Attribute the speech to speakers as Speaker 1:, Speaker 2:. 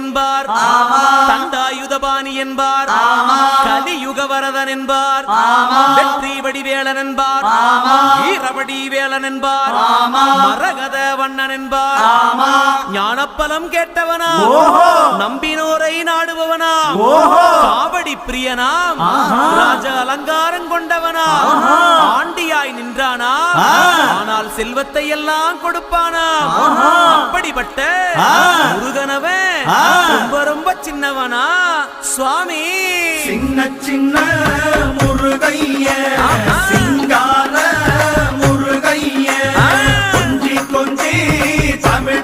Speaker 1: என்பார். தண்டாயுதபாணி என்பார். கலியுகவரதன் என்பார். வெற்றி வடிவேலன் என்பார். வீரவடி வேலன் என்பார். மரகத வண்ணன் என்பார். ஞானப்பலம் கேட்டவனா நம்பினோரை நாடுபவனா காவடி பிரியனாம். ராஜ அலங்காரம் கொண்டவனா ஆண்டியாய் நின்றானா ஆனால் செல்வத்தை எல்லாம் கொடுப்பானா அப்படிப்பட்ட முருகனவ ரொம்ப ரொம்ப சின்னவனா? சுவாமி.
Speaker 2: சின்ன சின்ன முருகைய
Speaker 1: சிங்கார
Speaker 2: முருகைய. கொஞ்சி கொஞ்சி தமிழ்